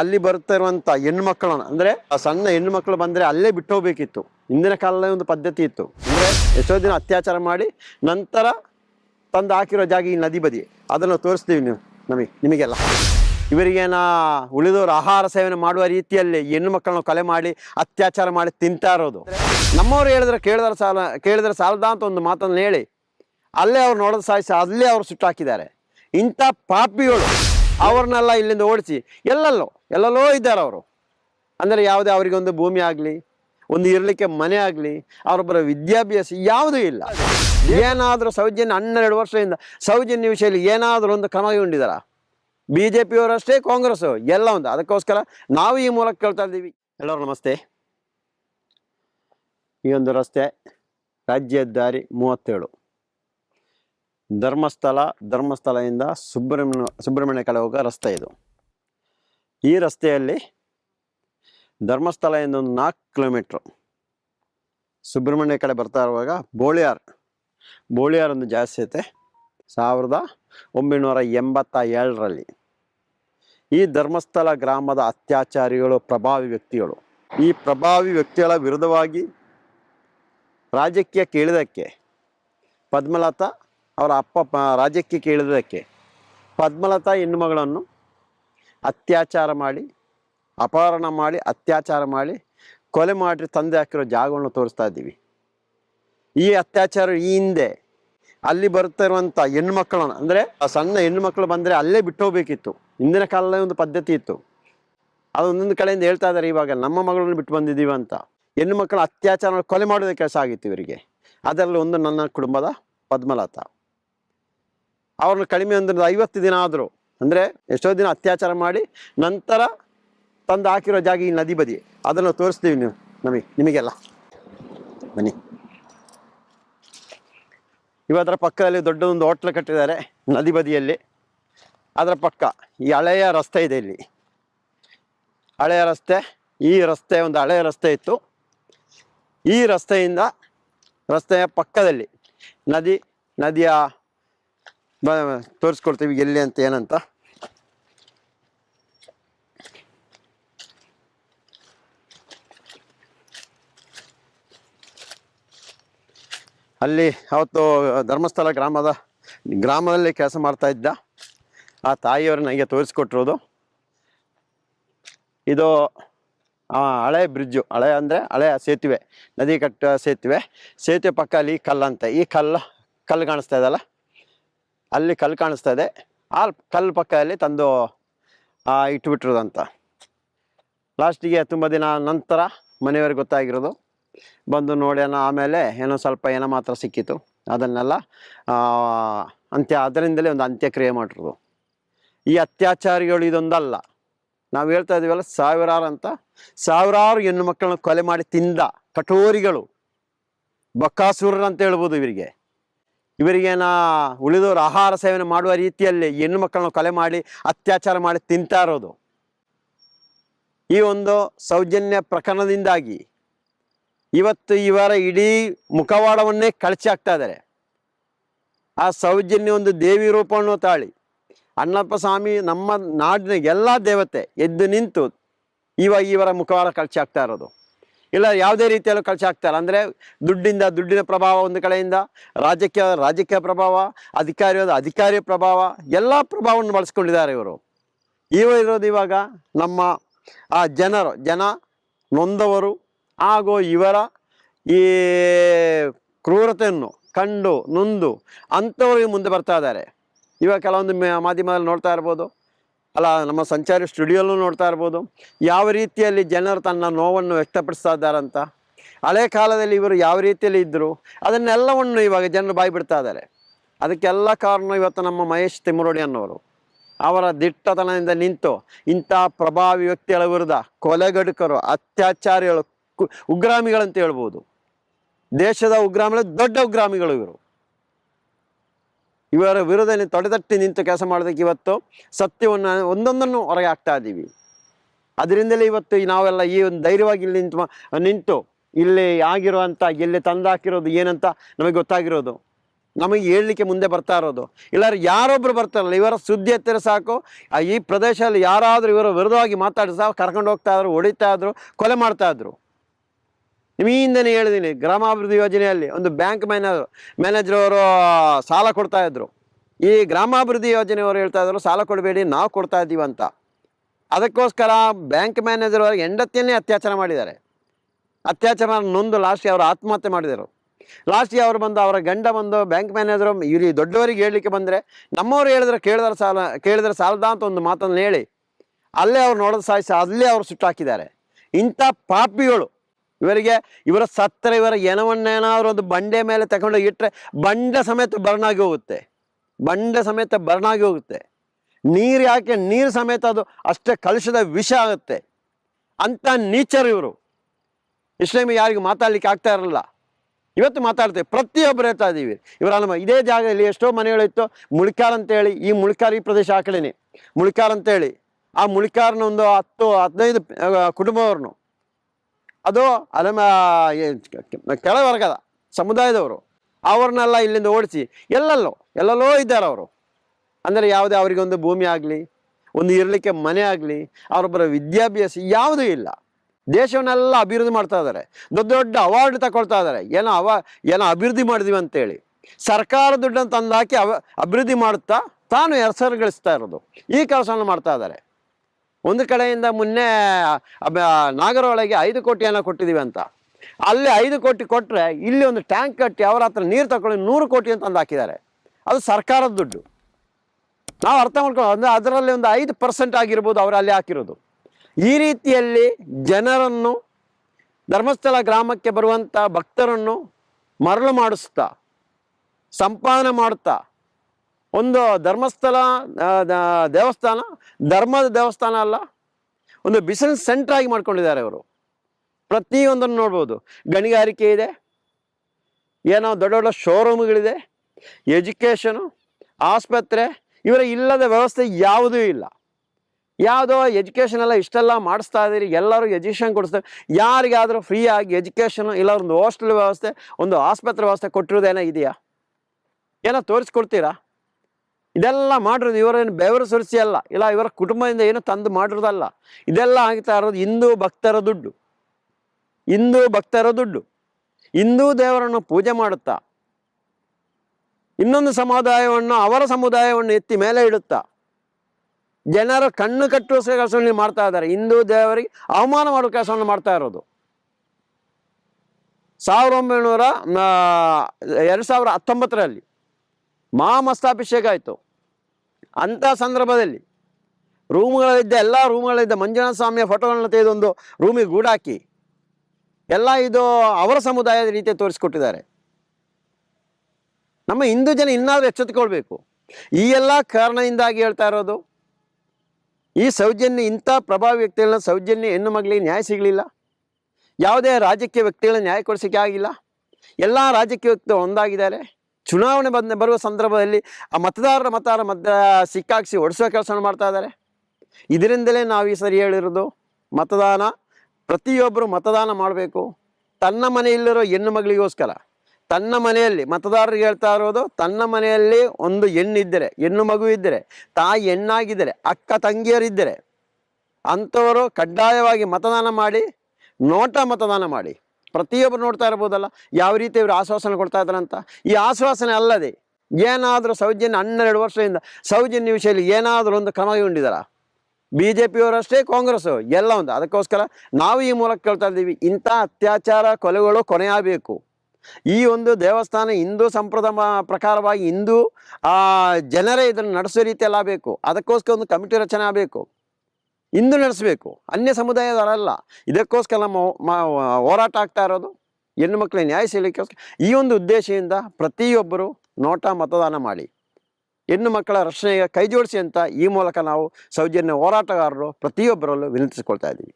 ಅಲ್ಲಿ ಬರ್ತಾ ಇರುವಂತ ಹೆಣ್ಣು ಮಕ್ಕಳನ್ನ ಅಂದ್ರೆ ಆ ಸಣ್ಣ ಹೆಣ್ಣು ಮಕ್ಕಳು ಬಂದ್ರೆ ಅಲ್ಲೇ ಬಿಟ್ಟು ಹೋಗ್ಬೇಕಿತ್ತು. ಹಿಂದಿನ ಕಾಲದಲ್ಲಿ ಒಂದು ಪದ್ಧತಿ ಇತ್ತು. ಅಂದ್ರೆ ಎಷ್ಟೋ ದಿನ ಅತ್ಯಾಚಾರ ಮಾಡಿ ನಂತರ ತಂದು ಹಾಕಿರೋ ಜಾಗ ಈ ನದಿ ಬದಿ ಅದನ್ನು ತೋರಿಸ್ತೀವಿ ನೀವು, ನಮಗೆ, ನಿಮಗೆಲ್ಲ. ಇವರಿಗೇನ ಉಳಿದವರು ಆಹಾರ ಸೇವನೆ ಮಾಡುವ ರೀತಿಯಲ್ಲಿ ಹೆಣ್ಣು ಮಕ್ಕಳನ್ನ ಕೊಲೆ ಮಾಡಿ, ಅತ್ಯಾಚಾರ ಮಾಡಿ ತಿಂತಾ ಇರೋದು. ನಮ್ಮವ್ರು ಹೇಳಿದ್ರೆ ಕೇಳಿದ್ರೆ ಸಾಲ, ಕೇಳಿದ್ರೆ ಸಾಲದ ಅಂತ ಒಂದು ಮಾತನ್ನು ಹೇಳಿ, ಅಲ್ಲೇ ಅವ್ರು ನೋಡೋದು ಸಾಯಿಸಿ ಅಲ್ಲೇ ಅವ್ರು ಸುಟ್ಟಾಕಿದ್ದಾರೆ ಇಂಥ ಪಾಪಿಗಳು ಅವ್ರನ್ನೆಲ್ಲ ಇಲ್ಲಿಂದ ಓಡಿಸಿ ಎಲ್ಲೆಲ್ಲೋ ಎಲ್ಲೆಲ್ಲೋ ಇದ್ದಾರೆ ಅವರು. ಅಂದರೆ ಯಾವುದೇ ಅವರಿಗೆ ಒಂದು ಭೂಮಿ ಆಗಲಿ, ಒಂದು ಇರಲಿಕ್ಕೆ ಮನೆ ಆಗಲಿ ಅವರೊಬ್ಬರ ವಿದ್ಯಾಭ್ಯಾಸ ಯಾವುದೂ ಇಲ್ಲ. ಏನಾದರೂ ಸೌಜನ್ಯ ಹನ್ನೆರಡು ವರ್ಷದಿಂದ ಸೌಜನ್ಯ ವಿಷಯದಲ್ಲಿ ಏನಾದರೂ ಒಂದು ಕ್ರಮ ಕೊಂಡಿದ್ದಾರಾ ಬಿ ಜೆ ಪಿಯವರಷ್ಟೇ ಕಾಂಗ್ರೆಸ್ ಎಲ್ಲ ಒಂದು. ಅದಕ್ಕೋಸ್ಕರ ನಾವು ಈ ಮೂಲಕ ಕೇಳ್ತಾ ಇದ್ದೀವಿ. ಎಲ್ಲರೂ ನಮಸ್ತೆ. ಈ ಒಂದು ರಸ್ತೆ ರಾಜ್ಯ ದಾರಿ ಮೂವತ್ತೇಳು. ಧರ್ಮಸ್ಥಳ, ಧರ್ಮಸ್ಥಳದಿಂದ ಸುಬ್ರಹ್ಮಣ್ಯ ಸುಬ್ರಹ್ಮಣ್ಯ ಕಡೆ ಹೋಗೋ ರಸ್ತೆ ಇದು. ಈ ರಸ್ತೆಯಲ್ಲಿ ಧರ್ಮಸ್ಥಳದಿಂದ ಒಂದು ನಾಲ್ಕು ಕಿಲೋಮೀಟ್ರು. ಸುಬ್ರಹ್ಮಣ್ಯ ಕಡೆ ಬರ್ತಾ ಇರುವಾಗ ಬೋಳಿಯಾರ್. ಬೋಳಿಯಾರ್ ಒಂದು ಜಾಸ್ತಿ ಐತೆ. ಸಾವಿರದ ಒಂಬೈನೂರ ಎಂಬತ್ತ ಏಳರಲ್ಲಿ ಈ ಧರ್ಮಸ್ಥಳ ಗ್ರಾಮದ ಅತ್ಯಾಚಾರಿಗಳು, ಪ್ರಭಾವಿ ವ್ಯಕ್ತಿಗಳು. ಈ ಪ್ರಭಾವಿ ವ್ಯಕ್ತಿಗಳ ವಿರುದ್ಧವಾಗಿ ರಾಜಕೀಯ ಕೇಳಿದಕ್ಕೆ ಪದ್ಮಲತಾ ಅವರ ಅಪ್ಪ ರಾಜ್ಯಕ್ಕೆ ಕೇಳಿದಕ್ಕೆ ಪದ್ಮಲತಾ ಹೆಣ್ಣುಮಗಳನ್ನು ಅತ್ಯಾಚಾರ ಮಾಡಿ, ಅಪಹರಣ ಮಾಡಿ, ಅತ್ಯಾಚಾರ ಮಾಡಿ, ಕೊಲೆ ಮಾಡಿ ತಂದೆ ಹಾಕಿರೋ ಜಾಗವನ್ನು ತೋರಿಸ್ತಾ ಇದ್ದೀವಿ. ಈ ಅತ್ಯಾಚಾರ ಈ ಹಿಂದೆ ಅಲ್ಲಿ ಬರ್ತಾ ಇರುವಂಥ ಹೆಣ್ಣು ಮಕ್ಕಳನ್ನ ಅಂದ್ರೆ ಆ ಸಣ್ಣ ಹೆಣ್ಣು ಮಕ್ಕಳು ಬಂದ್ರೆ ಅಲ್ಲೇ ಬಿಟ್ಟು ಹೋಗಬೇಕಿತ್ತು. ಹಿಂದಿನ ಕಾಲದಲ್ಲಿ ಒಂದು ಪದ್ಧತಿ ಇತ್ತು. ಅದು ಒಂದೊಂದು ಕಡೆಯಿಂದ ಹೇಳ್ತಾ ಇದ್ದಾರೆ ಇವಾಗ, ನಮ್ಮ ಮಗಳನ್ನು ಬಿಟ್ಟು ಬಂದಿದ್ದೀವಿ ಅಂತ. ಹೆಣ್ಣು ಮಕ್ಕಳ ಅತ್ಯಾಚಾರ, ಕೊಲೆ ಮಾಡೋದಕ್ಕೆ ಕೆಲಸ ಆಗಿತ್ತು ಇವರಿಗೆ. ಅದರಲ್ಲಿ ಒಂದು ನನ್ನ ಕುಟುಂಬದ ಪದ್ಮಲತಾ. ಅವ್ರನ್ನ ಕಡಿಮೆ ಅಂದ್ರೆ ಐವತ್ತು ದಿನ ಆದರೂ, ಅಂದರೆ ಎಷ್ಟೋ ದಿನ ಅತ್ಯಾಚಾರ ಮಾಡಿ ನಂತರ ತಂದು ಹಾಕಿರೋ ಜಾಗ ಈ ನದಿ ಬದಿ. ಅದನ್ನು ತೋರಿಸ್ತೀವಿ ನೀವು ನಮಗೆ ನಿಮಗೆಲ್ಲ. ಬನ್ನಿ. ಇವತ್ತರ ಪಕ್ಕದಲ್ಲಿ ದೊಡ್ಡ ಒಂದು ಹೋಟ್ಲ್ ಕಟ್ಟಿದ್ದಾರೆ, ನದಿ ಬದಿಯಲ್ಲಿ. ಅದರ ಪಕ್ಕ ಈ ಹಳೆಯ ರಸ್ತೆ ಇದೆ ಇಲ್ಲಿ. ಹಳೆಯ ರಸ್ತೆ, ಈ ರಸ್ತೆ, ಒಂದು ಹಳೆಯ ರಸ್ತೆ ಇತ್ತು. ಈ ರಸ್ತೆಯಿಂದ ರಸ್ತೆಯ ಪಕ್ಕದಲ್ಲಿ ನದಿ, ನದಿಯ ಬ ತೋರಿಸ್ಕೊಡ್ತೀವಿ ಎಲ್ಲಿ ಅಂತ, ಏನಂತ? ಅಲ್ಲಿ, ಅವತ್ತು ಧರ್ಮಸ್ಥಳ ಗ್ರಾಮದ, ಗ್ರಾಮದಲ್ಲಿ ಕೆಲಸ ಮಾಡ್ತಾ ಇದ್ದ. ಆ ತಾಯಿಯವರು ನನಗೆ ತೋರಿಸ್ಕೊಟ್ಟಿರೋದು. ಇದು ಹಳೆ ಬ್ರಿಡ್ಜು, ಹಳೆ ಅಂದರೆ ಹಳೆ ಸೇತುವೆ, ನದಿ ಕಟ್ಟ ಸೇತುವೆ. ಸೇತುವೆ ಪಕ್ಕ ಅಲ್ಲಿ ಕಲ್ಲಂತೆ ಈ ಕಲ್ಲು ಕಲ್ಲು ಕಾಣಿಸ್ತಾ ಇದೆಯಲ್ಲ ಅಲ್ಲಿ ಕಲ್ಲು ಕಾಣಿಸ್ತಾ ಇದೆ. ಆ ಕಲ್ಲು ಪಕ್ಕದಲ್ಲಿ ತಂದು ಆ, ಇಟ್ಬಿಟ್ಟಿರೋದಂತ. ಲಾಸ್ಟಿಗೆ ತುಂಬ ದಿನ ನಂತರ ಮನೆಯವ್ರಿಗೆ ಗೊತ್ತಾಗಿರೋದು. ಬಂದು ನೋಡ್ಯಾನ ಆಮೇಲೆ ಏನೋ ಸ್ವಲ್ಪ ಏನೋ ಮಾತ್ರ ಸಿಕ್ಕಿತು ಅದನ್ನೆಲ್ಲ ಅಂತ್ಯ ಅದರಿಂದಲೇ ಒಂದು ಅಂತ್ಯಕ್ರಿಯೆ ಮಾಡಿರೋದು. ಈ ಅತ್ಯಾಚಾರಿಗಳು ಇದೊಂದಲ್ಲ. ನಾವು ಹೇಳ್ತಾ ಇದ್ದೀವಲ್ಲ ಸಾವಿರಾರು ಅಂತ. ಸಾವಿರಾರು ಹೆಣ್ಣು ಮಕ್ಕಳನ್ನ ಕೊಲೆ ಮಾಡಿ ತಿಂದ ಕಠೋರಿಗಳು. ಬಕ್ಕಾಸುರರು ಅಂತ ಹೇಳ್ಬೋದು ಇವರಿಗೆ. ಇವರಿಗೇನ ಉಳಿದವರು ಆಹಾರ ಸೇವನೆ ಮಾಡುವ ರೀತಿಯಲ್ಲಿ ಹೆಣ್ಣು ಮಕ್ಕಳನ್ನ ಕೊಲೆ ಮಾಡಿ, ಅತ್ಯಾಚಾರ ಮಾಡಿ ತಿಂತಾ ಇರೋದು. ಈ ಒಂದು ಸೌಜನ್ಯ ಪ್ರಕರಣದಿಂದಾಗಿ ಇವತ್ತು ಇವರ ಇಡೀ ಮುಖವಾಡವನ್ನೇ ಕಳಚಿ ಹಾಕ್ತಾ ಇದ್ದಾರೆ. ಆ ಸೌಜನ್ಯ ಒಂದು ದೇವಿ ರೂಪವನ್ನು ತಾಳಿ, ಅಣ್ಣಪ್ಪ ಸ್ವಾಮಿ ನಮ್ಮ ನಾಡಿನ ಎಲ್ಲ ದೇವತೆ ಎದ್ದು ನಿಂತು ಇವಾಗ ಇವರ ಮುಖವಾಡ ಕಳಚಿ ಆಗ್ತಾ ಇರೋದು. ಇಲ್ಲ, ಯಾವುದೇ ರೀತಿಯಲ್ಲೂ ಕಳಿಸಿ ಹಾಕ್ತಾರೆ ಅಂದರೆ ದುಡ್ಡಿಂದ, ದುಡ್ಡಿನ ಪ್ರಭಾವ ಒಂದು ಕಡೆಯಿಂದ, ರಾಜಕೀಯ ರಾಜಕೀಯ ಪ್ರಭಾವ ಅಧಿಕಾರಿಯಾದ ಅಧಿಕಾರಿಯ ಪ್ರಭಾವ, ಎಲ್ಲ ಪ್ರಭಾವವನ್ನು ಬಳಸ್ಕೊಂಡಿದ್ದಾರೆ ಇವರು. ಇವ ಇರೋದು ಇವಾಗ ನಮ್ಮ, ಆ ಜನರು, ಜನ ನೊಂದವರು ಹಾಗೂ ಇವರ ಈ ಕ್ರೂರತೆಯನ್ನು ಕಂಡು, ನೊಂದು ಅಂಥವ್ರಿಗೆ ಮುಂದೆ ಬರ್ತಾ ಇದ್ದಾರೆ. ಇವಾಗ ಕೆಲವೊಂದು ಮಾಧ್ಯಮದಲ್ಲಿ ನೋಡ್ತಾ ಇರ್ಬೋದು. ಅಲ್ಲ, ನಮ್ಮ ಸಂಚಾರಿ ಸ್ಟುಡಿಯೋಲ್ಲೂ ನೋಡ್ತಾ ಇರ್ಬೋದು. ಯಾವ ರೀತಿಯಲ್ಲಿ ಜನರು ತನ್ನ ನೋವನ್ನು ವ್ಯಕ್ತಪಡಿಸ್ತಾ ಇದ್ದಾರಂತ ಹಳೆ ಕಾಲದಲ್ಲಿ ಇವರು ಯಾವ ರೀತಿಯಲ್ಲಿ ಇದ್ದರು ಅದನ್ನೆಲ್ಲವನ್ನು ಇವಾಗ ಜನರು ಬಾಯಿ ಬಿಡ್ತಾ ಇದ್ದಾರೆ. ಅದಕ್ಕೆಲ್ಲ ಕಾರಣ ಇವತ್ತು ನಮ್ಮ ಮಹೇಶ್ ತಿಮ್ಮರೋಡಿ ಅನ್ನೋರು. ಅವರ ದಿಟ್ಟತನದಿಂದ ನಿಂತು ಇಂಥ ಪ್ರಭಾವಿ ವ್ಯಕ್ತಿಗಳ ವಿರುದ್ಧ ಕೊಲೆಗಡುಕರು, ಅತ್ಯಾಚಾರಿಗಳು ಉಗ್ರಾಮಿಗಳಂತ ಹೇಳ್ಬೋದು. ದೇಶದ ಉಗ್ರಾಮಿಗಳು ದೊಡ್ಡ ಉಗ್ರಾಮಿಗಳು ಇವರು. ಇವರ ವಿರುದ್ಧ ತೊಡೆದಟ್ಟಿ ನಿಂತು ಕೆಲಸ ಮಾಡೋದಕ್ಕೆ ಇವತ್ತು ಸತ್ಯವನ್ನು ಒಂದೊಂದನ್ನು ಹೊರಗೆ ಹಾಕ್ತಾ ಇದ್ದೀವಿ. ಅದರಿಂದಲೇ ಇವತ್ತು ನಾವೆಲ್ಲ ಈ ಒಂದು ಧೈರ್ಯವಾಗಿ ಇಲ್ಲಿ ನಿಂತು ನಿಂತು ಇಲ್ಲಿ ಆಗಿರುವಂಥ ಎಲ್ಲಿ ತಂದಾಕಿರೋದು ಏನಂತ ನಮಗೆ ಗೊತ್ತಾಗಿರೋದು. ನಮಗೆ ಹೇಳಲಿಕ್ಕೆ ಮುಂದೆ ಬರ್ತಾ ಇರೋದು. ಇಲ್ಲಾರ ಯಾರೊಬ್ಬರು ಬರ್ತಾರಲ್ಲ, ಇವರ ಸುದ್ದಿ ಎತ್ತಿರ ಸಾಕು. ಈ ಪ್ರದೇಶದಲ್ಲಿ ಯಾರಾದರೂ ಇವರ ವಿರುದ್ಧವಾಗಿ ಮಾತಾಡಿ ಸಾಕು. ಕರ್ಕೊಂಡು ಹೋಗ್ತಾ ಇದ್ರು, ಹೊಡಿತಾ ಇದ್ರು, ಕೊಲೆ ಮಾಡ್ತಾ ಇದ್ರು. ನಿಮ್ಮಿಂದನೇ ಹೇಳಿದ್ದೀನಿ ಗ್ರಾಮಾಭಿವೃದ್ಧಿ ಯೋಜನೆಯಲ್ಲಿ ಒಂದು ಬ್ಯಾಂಕ್ ಮ್ಯಾನೇಜರ್ ಮ್ಯಾನೇಜರ್ ಅವರು ಸಾಲ ಕೊಡ್ತಾ ಇದ್ರು. ಈ ಗ್ರಾಮಾಭಿವೃದ್ಧಿ ಯೋಜನೆಯವರು ಹೇಳ್ತಾ ಇದ್ರು, ಸಾಲ ಕೊಡಬೇಡಿ, ನಾವು ಕೊಡ್ತಾ ಇದ್ದೀವಿ ಅಂತ. ಅದಕ್ಕೋಸ್ಕರ ಬ್ಯಾಂಕ್ ಮ್ಯಾನೇಜರ್ ಅವರಿಗೆ ಹೆಂಡತಿಯನ್ನೇ ಅತ್ಯಾಚಾರ ಮಾಡಿದ್ದಾರೆ. ಅತ್ಯಾಚಾರ ನೊಂದು ಲಾಸ್ಟ್ಗೆ ಅವರು ಆತ್ಮಹತ್ಯೆ ಮಾಡಿದರು. ಲಾಸ್ಟ್ಗೆ ಅವರು ಬಂದು, ಅವರ ಗಂಡ ಬಂದು ಬ್ಯಾಂಕ್ ಮ್ಯಾನೇಜರು, ಇಲ್ಲಿ ದೊಡ್ಡವರಿಗೆ ಹೇಳಲಿಕ್ಕೆ ಬಂದರೆ, ನಮ್ಮವರು ಹೇಳಿದ್ರೆ ಕೇಳಿದ್ರೆ ಸಾಲ, ಕೇಳಿದ್ರೆ ಸಾಲದ ಅಂತ ಒಂದು ಮಾತನ್ನು ಹೇಳಿ, ಅಲ್ಲೇ ಅವ್ರು ನೋಡೋದು ಸಾಯಿಸಿ, ಅಲ್ಲೇ ಅವರು ಸುಟ್ಟಾಕಿದ್ದಾರೆ ಇಂಥ ಪಾಪಿಗಳು ಇವರಿಗೆ ಇವರ ಸತ್ತರ, ಇವರ ಏನವನ್ನೇನಾದ್ರು ಒಂದು ಬಂಡೆ ಮೇಲೆ ತಗೊಂಡು ಇಟ್ಟರೆ ಬಂಡೆ ಸಮೇತ ಬರ್ನಾಗಿ ಹೋಗುತ್ತೆ. ಬಂಡೆ ಸಮೇತ ಬರ್ನಾಗಿ ಹೋಗುತ್ತೆ. ನೀರು ಯಾಕೆ? ನೀರು ಸಮೇತ ಅದು ಅಷ್ಟೇ ಕಲುಷದ ವಿಷ ಆಗುತ್ತೆ. ಅಂತ ನೀಚರು ಇವರು. ಇಸ್ಲೇಮಿ ಯಾರಿಗೂ ಮಾತಾಡ್ಲಿಕ್ಕೆ ಆಗ್ತಾ ಇರಲ್ಲ. ಇವತ್ತು ಮಾತಾಡ್ತೇವೆ. ಪ್ರತಿಯೊಬ್ಬರು ಹೇಳ್ತಾ ಇದ್ದೀವಿ ಇವರ ನಮ್ಮ ಇದೇ ಜಾಗದಲ್ಲಿ ಎಷ್ಟೋ ಮನೆಗಳಿತ್ತು ಮುಳಿಕಾರ್ ಅಂತೇಳಿ ಈ ಮುಳಿಕಾರ್ ಈ ಪ್ರದೇಶ ಆ ಕಡೆನೆ ಮುಳಿಕಾರ್ ಅಂತೇಳಿ ಆ ಮುಳಿಕಾರ್ನ ಒಂದು ಹತ್ತು, ಹದಿನೈದು ಕುಟುಂಬವ್ರನ್ನು ಅದು ಅಲಮ ಕೆಳವರ್ಗದ ಸಮುದಾಯದವರು. ಅವ್ರನ್ನೆಲ್ಲ ಇಲ್ಲಿಂದ ಓಡಿಸಿ ಎಲ್ಲೆಲ್ಲೋ ಎಲ್ಲೆಲ್ಲೋ ಇದ್ದಾರೆ ಅವರು. ಅಂದರೆ ಯಾವುದೇ ಅವರಿಗೊಂದು ಭೂಮಿ ಆಗಲಿ, ಒಂದು ಇರಲಿಕ್ಕೆ ಮನೆ ಆಗಲಿ, ಅವರೊಬ್ಬರ ವಿದ್ಯಾಭ್ಯಾಸ ಯಾವುದೂ ಇಲ್ಲ. ದೇಶವನ್ನೆಲ್ಲ ಅಭಿವೃದ್ಧಿ ಮಾಡ್ತಾ ಇದ್ದಾರೆ. ದೊಡ್ಡ ದೊಡ್ಡ ಅವಾರ್ಡ್ ತಗೊಳ್ತಾ ಇದ್ದಾರೆ. ಏನೋ ಅವ, ಏನೋ ಅಭಿವೃದ್ಧಿ ಮಾಡಿದೀವಿ ಅಂತೇಳಿ. ಸರ್ಕಾರ ದುಡ್ಡನ್ನು ತಂದು ಹಾಕಿ ಅಭಿವೃದ್ಧಿ ಮಾಡುತ್ತಾ ತಾನು ಹೆಸರು ಗಳಿಸ್ತಾ ಇರೋದು. ಈ ಕೆಲಸವನ್ನು ಮಾಡ್ತಾ ಇದ್ದಾರೆ. ಒಂದು ಕಡೆಯಿಂದ ಮೊನ್ನೆ ನಾಗರ ಒಳಗೆ ಐದು ಕೋಟಿಯನ್ನು ಕೊಟ್ಟಿದ್ದೀವಿ ಅಂತ. ಅಲ್ಲಿ ಐದು ಕೋಟಿ ಕೊಟ್ಟರೆ ಇಲ್ಲಿ ಒಂದು ಟ್ಯಾಂಕ್ ಕಟ್ಟಿ ಅವರ ಹತ್ರ ನೀರು ತಗೊಳ್ಳಿ ನೂರು ಕೋಟಿ ಅಂತ ಅಂದು ಹಾಕಿದ್ದಾರೆ. ಅದು ಸರ್ಕಾರದ ದುಡ್ಡು. ನಾವು ಅರ್ಥ ಮಾಡ್ಕೊಳ್ಳೋ ಅಂದರೆ ಅದರಲ್ಲಿ ಒಂದು ಐದು ಪರ್ಸೆಂಟ್ ಆಗಿರ್ಬೋದು ಅವರು ಅಲ್ಲಿ ಹಾಕಿರೋದು. ಈ ರೀತಿಯಲ್ಲಿ ಜನರನ್ನು, ಧರ್ಮಸ್ಥಳ ಗ್ರಾಮಕ್ಕೆ ಬರುವಂಥ ಭಕ್ತರನ್ನು ಮರಳು ಮಾಡಿಸ್ತಾ ಸಂಪಾದನೆ ಮಾಡುತ್ತಾ ಒಂದು ಧರ್ಮಸ್ಥಳ ದೇವಸ್ಥಾನ, ಧರ್ಮದ ದೇವಸ್ಥಾನ ಅಲ್ಲ, ಒಂದು ಬಿಸಿನೆಸ್ ಸೆಂಟರ್ ಆಗಿ ಮಾಡ್ಕೊಂಡಿದ್ದಾರೆ ಅವರು ಪ್ರತಿಯೊಂದನ್ನು ನೋಡ್ಬೋದು. ಗಣಿಗಾರಿಕೆ ಇದೆ, ಏನೋ ದೊಡ್ಡ ದೊಡ್ಡ ಶೋರೂಮ್ಗಳಿದೆ ಎಜುಕೇಷನು ಆಸ್ಪತ್ರೆ ಇವರ ಇಲ್ಲದ ವ್ಯವಸ್ಥೆ ಯಾವುದೂ ಇಲ್ಲ. ಯಾವುದೋ ಎಜುಕೇಷನ್ ಎಲ್ಲ ಇಷ್ಟೆಲ್ಲ ಮಾಡಿಸ್ತಾ ಇದ್ದೀರಿ ಎಲ್ಲರೂ ಎಜುಕೇಷನ್ ಕೊಡಿಸ್ತಾರೆ ಯಾರಿಗಾದರೂ ಫ್ರೀಯಾಗಿ ಎಜುಕೇಷನು ಇಲ್ಲ, ಒಂದು ಹಾಸ್ಟೆಲ್ ವ್ಯವಸ್ಥೆ, ಒಂದು ಆಸ್ಪತ್ರೆ ವ್ಯವಸ್ಥೆ ಕೊಟ್ಟಿರೋದೇನೋ ಇದೆಯಾ? ಏನೋ ತೋರಿಸ್ಕೊಡ್ತೀರಾ? ಇದೆಲ್ಲ ಮಾಡಿರೋದು ಇವರೇನು ಬೆವರು ಸುರಿಸಿ ಅಲ್ಲ. ಇಲ್ಲ, ಇವರ ಕುಟುಂಬದಿಂದ ಏನು ತಂದು ಮಾಡಿರೋದಲ್ಲ. ಇದೆಲ್ಲ ಆಗ್ತಾ ಇರೋದು ಹಿಂದೂ ಭಕ್ತರ ದುಡ್ಡು. ಹಿಂದೂ ಭಕ್ತರ ದುಡ್ಡು. ಹಿಂದೂ ದೇವರನ್ನು ಪೂಜೆ ಮಾಡುತ್ತಾ. ಇನ್ನೊಂದು ಸಮುದಾಯವನ್ನು, ಅವರ ಸಮುದಾಯವನ್ನು ಎತ್ತಿ ಮೇಲೆ ಇಡುತ್ತಾ. ಜನರ ಕಣ್ಣು ಕಟ್ಟುವ ಕೆಲಸವನ್ನು ಮಾಡ್ತಾ ಇದ್ದಾರೆ. ಹಿಂದೂ ದೇವರಿಗೆ ಅವಮಾನ ಮಾಡುವ ಕೆಲಸವನ್ನು ಮಾಡ್ತಾ ಇರೋದು. ಸಾವಿರದ ಒಂಬೈನೂರ ಎರಡು ಸಾವಿರ ಹತ್ತೊಂಬತ್ತರಲ್ಲಿ ಮಹಾಮಸ್ತಾಭಿಷೇಕ ಆಯಿತು. ಅಂಥ ಸಂದರ್ಭದಲ್ಲಿ ರೂಮ್ಗಳಲ್ಲಿದ್ದ ಎಲ್ಲ ರೂಮ್ಗಳಲ್ಲಿದ್ದ ಮಂಜುನಾಥ ಸ್ವಾಮಿಯ ಫೋಟೋಗಳನ್ನ ತೆಗೆದೊಂದು ರೂಮಿಗೆ ಗೂಡಾಕಿ ಎಲ್ಲ ಇದು ಅವರ ಸಮುದಾಯದ ರೀತಿ ತೋರಿಸ್ಕೊಟ್ಟಿದ್ದಾರೆ. ನಮ್ಮ ಹಿಂದೂ ಜನ ಇನ್ನಾದರೂ ಎಚ್ಚೆತ್ತುಕೊಳ್ಬೇಕು. ಈ ಎಲ್ಲ ಕಾರಣದಿಂದಾಗಿ ಹೇಳ್ತಾ ಇರೋದು, ಈ ಸೌಜನ್ಯ, ಇಂಥ ಪ್ರಭಾವಿ ವ್ಯಕ್ತಿಗಳನ್ನ ಸೌಜನ್ಯ ಹೆಣ್ಣು ಮಗಳಿಗೆ ನ್ಯಾಯ ಸಿಗಲಿಲ್ಲ. ಯಾವುದೇ ರಾಜಕೀಯ ವ್ಯಕ್ತಿಗಳ ನ್ಯಾಯ ಕೊಡಿಸೋಕ್ಕೆ ಆಗಿಲ್ಲ. ಎಲ್ಲ ರಾಜಕೀಯ ವ್ಯಕ್ತಿಗಳು ಒಂದಾಗಿದ್ದಾರೆ. ಚುನಾವಣೆ ಬಂದ ಬರುವ ಸಂದರ್ಭದಲ್ಲಿ ಆ ಮತದಾರರ ಮತದಾರ ಮತ ಸಿಕ್ಕಾಕ್ಸಿ ಓಡಿಸೋ ಕೆಲಸವನ್ನು ಮಾಡ್ತಾ ಇದ್ದಾರೆ. ಇದರಿಂದಲೇ ನಾವು ಈ ಸರಿ ಹೇಳಿರೋದು ಮತದಾನ, ಪ್ರತಿಯೊಬ್ಬರು ಮತದಾನ ಮಾಡಬೇಕು. ತನ್ನ ಮನೆಯಲ್ಲಿರೋ ಹೆಣ್ಣು ಮಗಳಿಗೋಸ್ಕರ. ತನ್ನ ಮನೆಯಲ್ಲಿ ಮತದಾರರಿಗೆ ಹೇಳ್ತಾ ಇರೋದು, ತನ್ನ ಮನೆಯಲ್ಲಿ ಒಂದು ಹೆಣ್ಣಿದ್ದರೆ ಹೆಣ್ಣು ಮಗು ಇದ್ದರೆ, ತಾಯಿ ಹೆಣ್ಣಾಗಿದ್ದರೆ, ಅಕ್ಕ ತಂಗಿಯರಿದ್ದರೆ ಅಂಥವರು ಕಡ್ಡಾಯವಾಗಿ ಮತದಾನ ಮಾಡಿ, ನೋಟ ಮತದಾನ ಮಾಡಿ. ಪ್ರತಿಯೊಬ್ಬರು ನೋಡ್ತಾ ಇರ್ಬೋದಲ್ಲ? ಯಾವ ರೀತಿ ಇವರು ಆಶ್ವಾಸನೆ ಕೊಡ್ತಾ ಇದ್ದಾರೆ ಅಂತ ಈ ಆಶ್ವಾಸನೆ ಅಲ್ಲದೆ ಏನಾದರೂ ಸೌಜನ್ಯ ಹನ್ನೆರಡು ವರ್ಷದಿಂದ ಸೌಜನ್ಯ ವಿಷಯದಲ್ಲಿ ಏನಾದರೂ ಒಂದು ಕ್ರಮ ತಗೊಂಡಿದ್ದಾರಾ ಬಿ ಜೆ ಪಿಯವರಷ್ಟೇ ಕಾಂಗ್ರೆಸ್ಸು, ಎಲ್ಲ ಒಂದು. ಅದಕ್ಕೋಸ್ಕರ ನಾವು ಈ ಮೂಲಕ ಕೇಳ್ತಾ ಇದ್ದೀವಿ, ಇಂಥ ಅತ್ಯಾಚಾರ ಕೊಲೆಗಳು ಕೊನೆಯಾಗಬೇಕು. ಈ ಒಂದು ದೇವಸ್ಥಾನ ಹಿಂದೂ ಸಂಪ್ರದಾಯ ಪ್ರಕಾರವಾಗಿ ಹಿಂದೂ ಜನರೇ ಇದನ್ನು ನಡೆಸೋ ರೀತಿಯಲ್ಲಿ ಆಗಬೇಕು. ಅದಕ್ಕೋಸ್ಕರ ಒಂದು ಕಮಿಟಿ ರಚನೆ ಆಗಬೇಕು. ಹಿಂದೂ ನಡೆಸಬೇಕು. ಅನ್ಯ ಸಮುದಾಯದವರಲ್ಲ ಇದಕ್ಕೋಸ್ಕರ ನಮ್ಮ ಹೋರಾಟ ಆಗ್ತಾ ಇರೋದು. ಹೆಣ್ಣು ಮಕ್ಕಳಿಗೆ ನ್ಯಾಯ ಸಿಗಲಿಕ್ಕೋಸ್ಕರ ಈ ಒಂದು ಉದ್ದೇಶದಿಂದ ಪ್ರತಿಯೊಬ್ಬರು ನೋಟ ಮತದಾನ ಮಾಡಿ. ಹೆಣ್ಣು ಮಕ್ಕಳ ರಕ್ಷಣೆಗೆ ಕೈ ಜೋಡಿಸಿ ಅಂತ ಈ ಮೂಲಕ ನಾವು ಸೌಜನ್ಯ ಹೋರಾಟಗಾರರು ಪ್ರತಿಯೊಬ್ಬರಲ್ಲೂ ವಿನಂತಿಸಿಕೊಳ್ತಾ ಇದ್ದೀವಿ.